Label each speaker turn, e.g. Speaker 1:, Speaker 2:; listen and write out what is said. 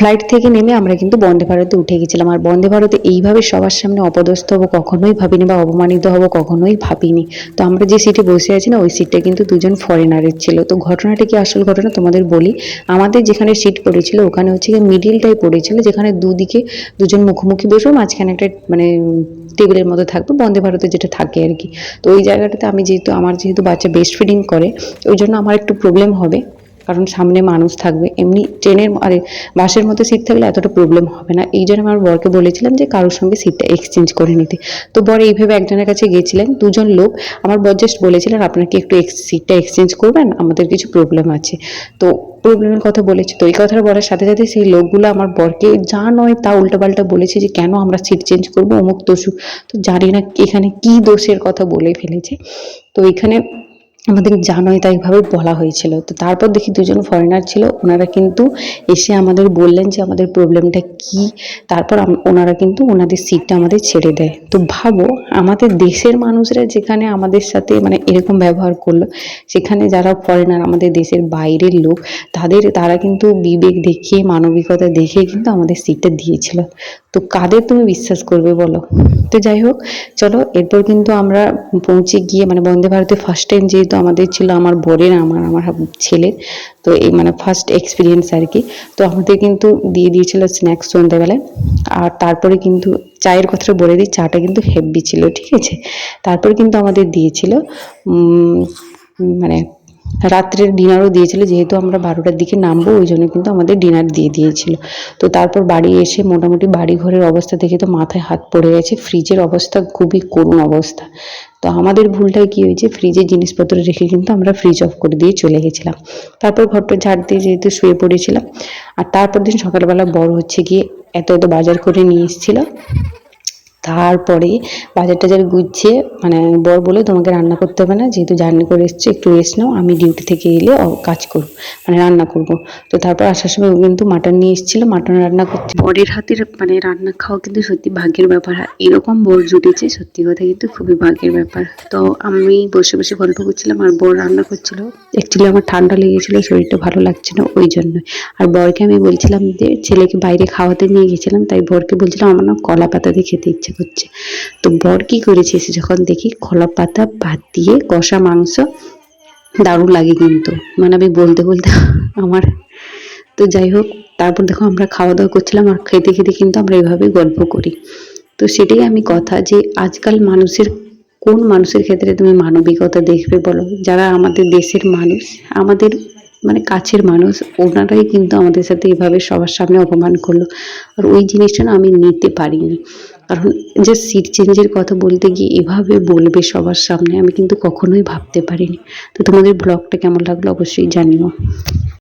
Speaker 1: Flight থেকে নেমে আমরা কিন্তু বন্দে ভারতে উঠে গেছিলাম। আর বন্দে ভারতে এইভাবে সবার সামনে অপদস্থ হব কখনোই ভাবিনি বা অপমানিত হব কখনোই ভাবিনি। তো আমরা যে সিটে বসে আছি না, ওই সিটটা কিন্তু দুজন ফরেনারের ছিল। তো ঘটনাটা কি আসল ঘটনা তোমাদের বলি। আমাদের যেখানে সিট পড়েছিল, ওখানে হচ্ছে গিয়ে মিডিলটাই পড়েছিল, যেখানে দুদিকে দুজন মুখোমুখি বসবো মাঝখানে একটা মানে টেবিলের মতো থাকবে বন্দে ভারতে যেটা থাকে আর কি। তো ওই জায়গাটাতে আমি যেহেতু, আমার যেহেতু বাচ্চা বেস্ট ফিডিং করে, ওই জন্য আমার একটু প্রবলেম হবে। কারণ সামনে মানুষ থাকবে, এমনি ট্রেনের আরে বাসের মধ্যে সিট থাকলে এতটা প্রবলেম হবে না। এই জন্য আমার বরকে বলেছিলাম যে কারোর সঙ্গে সিটটা এক্সচেঞ্জ করে নিতে। তো বর এইভাবে একজনের কাছে গিয়েছিলেন দুজন লোক। আমার বর জাস্ট বলেছিলেন, আপনাকে একটু সিটটা এক্সচেঞ্জ করবেন, আমাদের কিছু প্রবলেম আছে। তো প্রবলেমের কথা বলেছে। তো এই কথাটা বলার সাথে সাথে সেই লোকগুলো আমার বরকে, যা নয় তা উল্টোপাল্টা বলেছে যে কেন আমরা সিট চেঞ্জ করব, অমুক তসুক তো জানি না এখানে কি দোষের কথা বলে ফেলেছে। তো এখানে আমাদের জানোই তাই ভাবে বলা হয়েছিল। তো তারপর দেখি দুজন ফরেনার ছিল, ওনারা কিন্তু এসে আমাদের বললেন যে আমাদের প্রবলেমটা কি, তারপর ওনারা কিন্তু ওনাদের সিটটা আমাদের ছেড়ে দেয়। তো ভাবো, আমাদের দেশের মানুষরা যেখানে আমাদের সাথে মানে এরকম ব্যবহার করল, সেখানে যারা ফরেনার আমাদের দেশের বাইরের লোক, তাদের, তারা কিন্তু বিবেক দেখিয়ে, মানবিকতা দেখিয়ে কিন্তু আমাদের সিটটা দিয়েছিল। তো কাদের তুমি বিশ্বাস করবে বলো? তো যাই হোক চলো, এরপর কিন্তু আমরা পৌঁছে গিয়ে মানে বন্দে ভারতে ফার্স্ট টাইম যেহেতু আমাদের ছিল আমার বরের আমার আমার ছেলের, তো এই মানে ফার্স্ট এক্সপিরিয়েন্স আর কি। তো আমাদের কিন্তু দিয়ে দিয়েছিল স্ন্যাক্স সন্ধ্যাবেলায়। আর তারপরে কিন্তু চায়ের কথাটা বলে দিই, চাটা কিন্তু হেভি ছিল, ঠিক আছে? তারপরে কিন্তু আমাদের দিয়েছিল মানে রাত্রের ডিনারও দিয়েছিল, যেহেতু আমরা বারোটার দিকে নামবো, ওই জন্য কিন্তু আমাদের ডিনার দিয়ে দিয়েছিল। তো তারপর বাড়ি এসে মোটামুটি বাড়ি ঘরের অবস্থা দেখে তো মাথায় হাত পড়ে গেছে। ফ্রিজের অবস্থা খুবই করুণ অবস্থা। তো আমাদের ভুলটাই কী হয়েছে? ফ্রিজে জিনিসপত্র রেখে কিন্তু আমরা ফ্রিজ অফ করে দিয়ে চলে গেছিলাম। তারপর ঘরটা ঝাড় দিয়ে যেহেতু শুয়ে পড়েছিলাম, আর তারপর দিন সকালবেলা বড় হচ্ছে গিয়ে এত এত বাজার করে নিয়ে এসেছিল। তারপরে বাজার টাজার গুছিয়ে মানে বর বলে তোমাকে রান্না করতে হবে না যেহেতু জার্নি করে এসছো একটু রেস্ট নাও আমি ডিউটি থেকে এলে কাজ করব মানে রান্না করব। তো তারপর আসার সময় ও কিন্তু মাটন নিয়ে এসেছিল মাটন রান্না করতে। বরের হাতের মানে রান্না খাওয়া কিন্তু সত্যি ভাগ্যের ব্যাপার এরকম বর জুটেছে সত্যি কথা কিন্তু খুবই ভাগ্যের ব্যাপার। তো আমি বসে বসে গল্প করছিলাম আর বর রান্না করছিল। অ্যাকচুয়ালি আমার ঠান্ডা লেগেছিলো শরীরটা ভালো লাগছে না ওই জন্য আর বরকে আমি বলছিলাম যে ছেলেকে বাইরে খাওয়াতে নিয়ে গেছিলাম তাই বরকে বলছিলাম আমার না কলা পাতা দিয়ে খেতে ইচ্ছে করছে তো বর কি করেছে? এসে যখন দেখি কলা পাতা, ভাত দিয়ে কষা মাংস, দারুণ লাগে কিন্তু। মানে আমি বলতে বলতে আমার তো যাই হোক, তারপর দেখো আমরা খাওয়া দাওয়া করছিলাম আর খেতে খেতে কিন্তু আমরা এভাবে গল্প করি। তো সেটাই আমি কথা যে আজকাল মানুষের, কোন মানুষের ক্ষেত্রে তুমি মানবিকতা দেখবে বলো? যারা আমাদের দেশের মানুষ, আমাদের মানে কাছের মানুষ, ওনারাই কিন্তু আমাদের সাথে এভাবে সবার সামনে অপমান করল। আর ওই জিনিসটা না আমি নিতে পারিনি। কারণ যে সিট চেঞ্জের কথা বলতে গিয়ে এভাবে বলবে সবার সামনে আমি কিন্তু কখনোই ভাবতে পারিনি। তো তোমাদের ব্লগটা কেমন লাগল অবশ্যই জানিও।